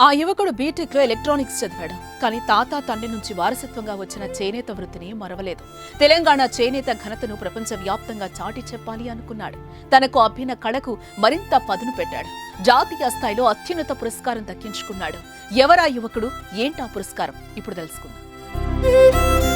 ఆ యువకుడు బీటెక్లో ఎలక్ట్రానిక్స్ చదివాడు. కానీ తాత తండ్రి నుంచి వారసత్వంగా వచ్చిన చేనేత వృత్తిని మరవలేదు. తెలంగాణ చేనేత ఘనతను ప్రపంచవ్యాప్తంగా చాటి చెప్పాలి అనుకున్నాడు. తనకు అభ్యన కళకు మరింత పదును పెట్టాడు. జాతీయ స్థాయిలో అత్యున్నత పురస్కారం దక్కించుకున్నాడు. ఎవరా యువకుడు? ఏంటా పురస్కారం? ఇప్పుడు తెలుసుకుందాం.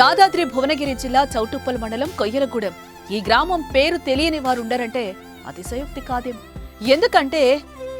యాదాద్రి భువనగిరి జిల్లా చౌటుప్పల్ మండలం కొయ్యలగూడెం. ఈ గ్రామం పేరు తెలియని వారు ఉండరంటే అతిశయోక్తి కాదేం ఎందుకంటే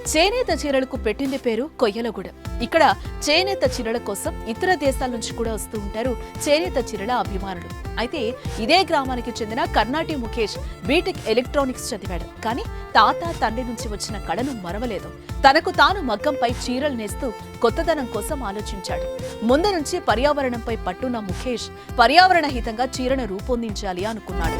చేనేత చీరలకు పెట్టింది పేరు కొయ్యలగూడెం. ఇక్కడ చేనేత చీరల కోసం ఇతర దేశాల నుంచి కూడా వస్తూ ఉంటారు చేనేత చీరల అభిమానులు. అయితే ఇదే గ్రామానికి చెందిన కర్ణాటి ముఖేష్ బీటెక్ ఎలక్ట్రానిక్స్ చదివాడు. కానీ తాత తండ్రి నుంచి వచ్చిన కళను మరవలేదు. తనకు తాను మగ్గంపై చీరలు నేస్తూ కొత్తదనం కోసం ఆలోచించాడు. ముందు నుంచి పర్యావరణంపై పట్టున్న ముఖేష్ పర్యావరణ హితంగా చీరను రూపొందించాలి అనుకున్నాడు.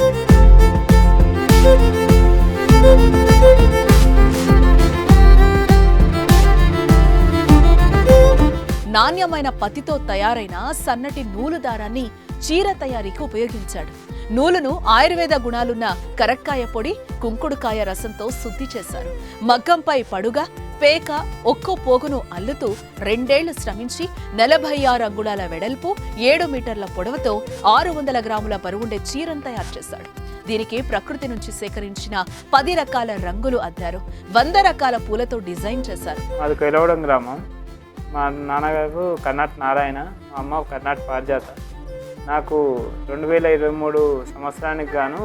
నాణ్యమైన పత్తితో తయారైన సన్నటి నూలు దారాన్ని చీర తయారీకి ఉపయోగించాడు. నూలును ఆయుర్వేద గుణాలున్న కరక్కాయ పొడి కుంకుడుకాయ రసంతో శుద్ధి చేశారు. మగ్గంపై పడుగా పేక ఒక్కో పోగును అల్లుతూ రెండేళ్ళు శ్రమించి నలభై ఆరు అంగుళాల వెడల్పు ఏడు మీటర్ల పొడవుతో ఆరు వందల గ్రాముల బరువుండే చీరను తయారు చేశాడు. దీనికి ప్రకృతి నుంచి సేకరించిన పది రకాల రంగులు అద్దారు. వంద రకాల పూలతో డిజైన్ చేశారు. అది గ్రామం? మా నాన్నగారు కర్ణాటక నారాయణ మా అమ్మ కర్ణాటక పారిజాత. నాకు రెండు వేల ఇరవై మూడు సంవత్సరానికి గాను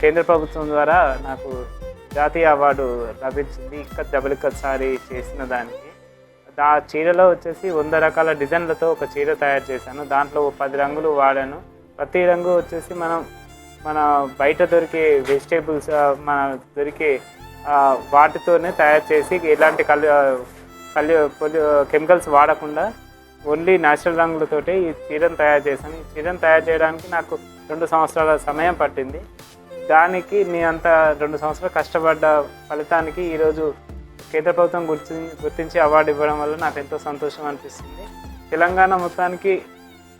కేంద్ర ప్రభుత్వం ద్వారా నాకు జాతీయ అవార్డు లభించింది. ఇక్కత్ డబుల్ ఇక్కత్ చేసిన దానికి. ఆ చీరలో వచ్చేసి వంద రకాల డిజైన్లతో ఒక చీర తయారు చేశాను. దాంట్లో పది రంగులు వాడాను. ప్రతి రంగు వచ్చేసి మనం మన బయట దొరికే వెజిటేబుల్స్ మన దొరికే వాటితోనే తయారు చేసి ఎలాంటి కలర్ పల్లె కెమికల్స్ వాడకుండా ఓన్లీ న్యాచురల్ రంగులతోటి ఈ చీరను తయారు చేశాను. ఈ చీరను తయారు చేయడానికి నాకు రెండు సంవత్సరాల సమయం పట్టింది. దానికి నేను అంత రెండు సంవత్సరాలు కష్టపడ్డ ఫలితానికి ఈరోజు కేంద్ర ప్రభుత్వం గుర్తి గుర్తించి అవార్డు ఇవ్వడం వల్ల నాకు ఎంతో సంతోషం అనిపిస్తుంది. తెలంగాణ మొత్తానికి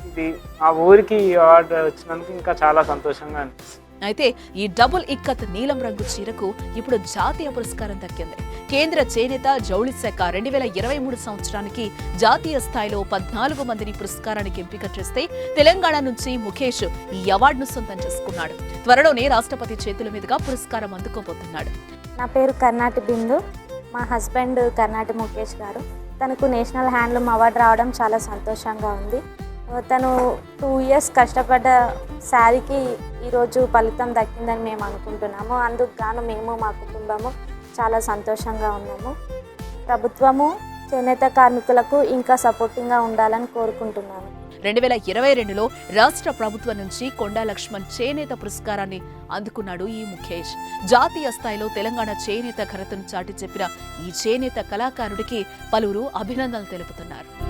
ఇది ఆ ఊరికి ఈ అవార్డు వచ్చినందుకు ఇంకా చాలా సంతోషంగా అనిపిస్తుంది. అయితే ఈ డబుల్ ఇక్కత్ నీలం రంగు చీరకు ఇప్పుడు జాతీయ పురస్కారం దక్కింది. కేంద్ర చేనేత జౌళి శాఖ రెండు వేల ఇరవై మూడు సంవత్సరానికి జాతీయ స్థాయిలో పద్నాలుగు మందిని పురస్కారానికి ఎంపిక చేస్తే తెలంగాణ నుంచి ముఖేష్ ఈ అవార్డును సొంతం చేసుకున్నాడు. త్వరలోనే రాష్ట్రపతి చేతుల మీదుగా పురస్కారం అందుకోబోతున్నాడు. నా పేరు కర్ణాటి బిందు. మా హస్బెండ్ కర్ణాటి ముఖేష్ గారు. తనకు నేషనల్ హ్యాండ్లూమ్ అవార్డు రావడం చాలా సంతోషంగా ఉంది. తను టూ ఇయర్స్ కష్టపడ్డ శారీకి ఈరోజు ఫలితం దక్కిందని మేము అనుకుంటున్నాము. అందుకు గాను మేము మా కుటుంబము చాలా సంతోషంగా ఉన్నాము. ప్రభుత్వము చేనేత కార్మికులకు ఇంకా సపోర్టింగ్గా ఉండాలని కోరుకుంటున్నాను. రెండు వేల ఇరవై రెండులో రాష్ట్ర ప్రభుత్వం నుంచి కొండా లక్ష్మణ్ చేనేత పురస్కారాన్ని అందుకున్నాడు ఈ ముఖేష్. జాతీయ స్థాయిలో తెలంగాణ చేనేత ఘనతను చాటి చెప్పిన ఈ చేనేత కళాకారుడికి పలువురు అభినందనలు తెలుపుతున్నారు.